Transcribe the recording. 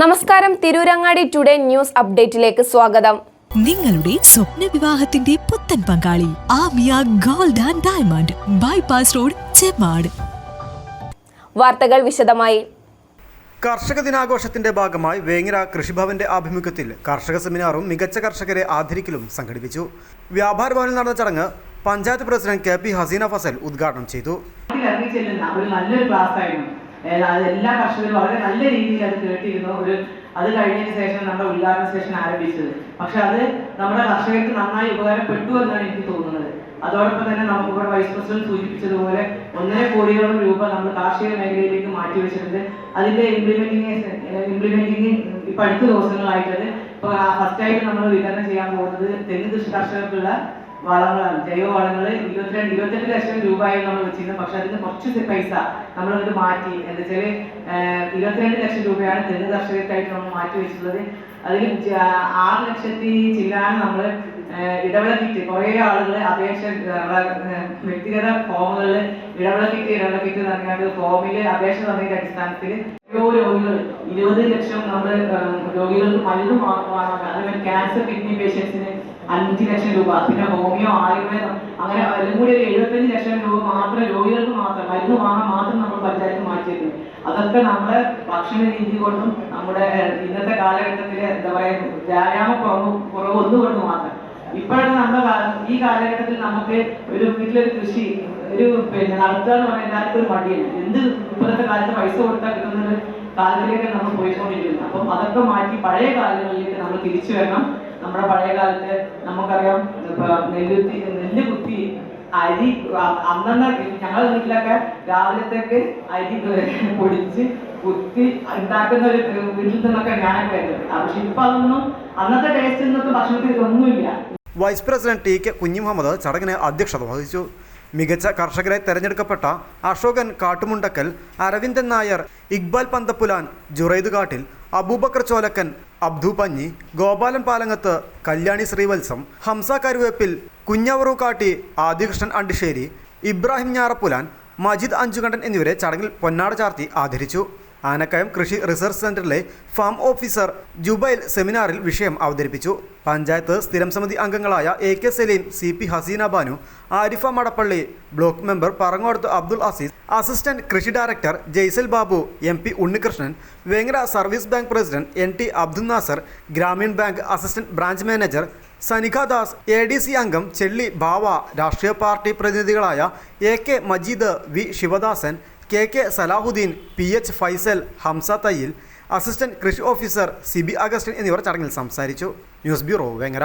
നമസ്കാരം. Tirurangadi today news അപ്ഡേറ്റിലേക്ക് സ്വാഗതം. നിങ്ങളുടെ സ്വപ്ന വിവാഹത്തിന്റെ പുത്തൻ പങ്കാളി Amiya gold and diamond bypass road Chemmad വാർത്തകൾ വിശദമായി. കർഷക ദിനാഘോഷത്തിന്റെ ഭാഗമായി വേങ്ങര കൃഷിഭവന്റെ ആഭിമുഖ്യത്തിൽ കർഷക സെമിനാറും മികച്ച കർഷകരെ ആദരിക്കലും സംഘടിപ്പിച്ചു. വ്യാപാര ഭവനിൽ നടന്ന ചടങ്ങ് panchayat president K P Haseena Fasal ഉദ്ഘാടനം ചെയ്തു. ഒരു നല്ലൊരു ക്ലാസ് ആയിരുന്നു. അത് എല്ലാ കർഷകരും വളരെ നല്ല രീതിയിൽ അത് കേട്ടിരുന്നു. ഒരു അത് കഴിഞ്ഞതിന് ശേഷം നമ്മുടെ ഉദ്ഘാടന സെഷൻ ആരംഭിച്ചത്. പക്ഷെ അത് നമ്മുടെ കർഷകർക്ക് നന്നായി ഉപകാരപ്പെട്ടു എന്നാണ് എനിക്ക് തോന്നുന്നത്. അതോടൊപ്പം തന്നെ നമുക്ക് ഇവിടെ വൈസ് പ്രസിഡന്റ് സൂചിപ്പിച്ചതുപോലെ ഒന്നര കോടിയോളം രൂപ നമ്മൾ കാർഷിക മേഖലയിലേക്ക് മാറ്റി വെച്ചിട്ടുണ്ട്. അതിന്റെ ഇംപ്ലിമെന്റിങ് ഇംപ്ലിമെന്റിങ് ഇപ്പൊ അടുത്ത ദിവസങ്ങളായിട്ടത്. ഇപ്പൊ ഫസ്റ്റ് ആയിട്ട് നമ്മൾ വിതരണം ചെയ്യാൻ പോകുന്നത് തെങ്ങ് കൃഷി കർഷകർക്കുള്ള വളങ്ങളാണ്. ജൈവ വളങ്ങൾ ഇരുപത്തിരണ്ട് ഇരുപത്തെട്ട് ലക്ഷം രൂപയായി നമ്മൾ വെച്ചിരുന്നത് പക്ഷെ അതിന് കുറച്ച് പൈസ നമ്മൾ അത് മാറ്റി. എന്താ വെച്ചാൽ ഇരുപത്തിരണ്ട് ലക്ഷം രൂപയാണ് തെങ്ങ് കർഷകർക്കായിട്ട് നമ്മൾ മാറ്റി വെച്ചിട്ടുള്ളത്. അതിൽ ആറ് ലക്ഷത്തി ചില്ലാണ് നമ്മൾ ഇടവേള കിറ്റ് കുറേ ആളുകൾ അപേക്ഷ വ്യക്തിഗത ഫോമുകളിൽ ഇടവിളക്കിറ്റ് ഇടവിളക്കിറ്റ് ഇടവേള കിറ്റ് നൽകാണ്ട് ഫോമിൽ അപേക്ഷ തന്നതിന്റെ അടിസ്ഥാനത്തിൽ ഓരോ രോഗികൾ ഇരുപത് ലക്ഷം നമ്മൾ രോഗികൾക്ക് മരുന്ന് വാങ്ങാൻ അതേപോലെ ക്യാൻസർ കിഡ്നി പേഷ്യൻസിന് അഞ്ച് ലക്ഷം രൂപ. പിന്നെ ഹോമിയോ ആയുർവേദം അങ്ങനെ എല്ലാം കൂടി ഒരു എഴുപത്തഞ്ച് ലക്ഷം രൂപ മാത്രം രോഗികൾക്ക് മാത്രം മരുന്ന് വാങ്ങാൻ മാത്രം നമ്മൾ പഞ്ചായത്ത് മാറ്റിയത് അതൊക്കെ നമ്മുടെ ഭക്ഷണ രീതി കൊണ്ടും നമ്മുടെ ഇന്നത്തെ കാലഘട്ടത്തിലെ എന്താ പറയുക വ്യായാമ കുറവ് കുറവ് ഒന്നുകൊണ്ട് മാത്രം. ഇപ്പോഴത്തെ നമ്മുടെ ഈ കാലഘട്ടത്തിൽ നമുക്ക് ഒരു വീട്ടിലൊരു കൃഷി ഒരു പിന്നെ നടത്തുക എന്ന് പറഞ്ഞാൽ എല്ലാവർക്കും ഒരു മടിയാണ്. എന്ത് ഇപ്പോഴത്തെ കാലത്ത് പൈസ കൊടുത്താൽ കിട്ടുന്ന കാലത്തിലേക്ക് നമ്മൾ പോയിക്കൊണ്ടിരിക്കുന്നത് അപ്പം അതൊക്കെ മാറ്റി പഴയ കാലങ്ങളിലേക്ക് നമ്മൾ തിരിച്ചു വരണം. നമ്മുടെ പഴയ കാലത്ത് നമുക്കറിയാം നെല്ലുത്തി നെല്ല് കുത്തി അരി അന്നന്ന് ഞങ്ങളുടെ വീട്ടിലൊക്കെ രാവിലത്തേക്ക് അരി പൊടിച്ച് കുത്തി ഉണ്ടാക്കുന്ന ഒരു വീട്ടിൽ നിന്നൊക്കെ ഞാനൊക്കെ പക്ഷെ ഇപ്പൊ അതൊന്നും അന്നത്തെ ടേസ്റ്റ് ഇന്നത്തെ ഭക്ഷണത്തിൽ ഒന്നുമില്ല vice president T K Kunhimuhammed ചടങ്ങിന് അധ്യക്ഷത വഹിച്ചു. മികച്ച കർഷകരെ തെരഞ്ഞെടുക്കപ്പെട്ട അശോകൻ കാട്ടുമുണ്ടക്കൽ അരവിന്ദൻ നായർ ഇക്ബാൽ പന്തപ്പുലാൻ ജുറൈദ് കാട്ടിൽ അബൂബക്കർ ചോലക്കൻ അബ്ദു പഞ്ഞി ഗോപാലൻ പാലങ്ങത്ത് കല്യാണി ശ്രീവത്സം ഹംസ കരുവേപ്പിൽ കുഞ്ഞവറു കാട്ടി ആദികൃഷ്ണൻ അണ്ടിശ്ശേരി ഇബ്രാഹിം ഞാറപ്പുലാൻ മജിദ് അഞ്ചുകണ്ഠൻ എന്നിവരെ ചടങ്ങിൽ പൊന്നാട ചാർത്തി ആദരിച്ചു. ആനക്കയം കൃഷി റിസർച്ച് സെന്ററിലെ ഫാം ഓഫീസർ ജുബൈൽ സെമിനാറിൽ വിഷയം അവതരിപ്പിച്ചു. പഞ്ചായത്ത് സ്ഥിരം സമിതി അംഗങ്ങളായ A K Saleem C P Haseena Banu Arifa Madappally block member Parangodath Abdul Aziz assistant കൃഷി director Jaisal Babu M P Unnikrishnan Vengara service bank president N T Abdul Nasar Grameen bank assistant branch manager Sanika Das A D C അംഗം ചെള്ളി ബാവ രാഷ്ട്രീയ party പ്രതിനിധികളായ A K Majeed V Sivadasan K K Salahuddin P H Faisal Hamza Thayyil assistant കൃഷി officer Sibi Augustine എന്നിവർ ചടങ്ങിൽ സംസാരിച്ചു. News bureau Vengara.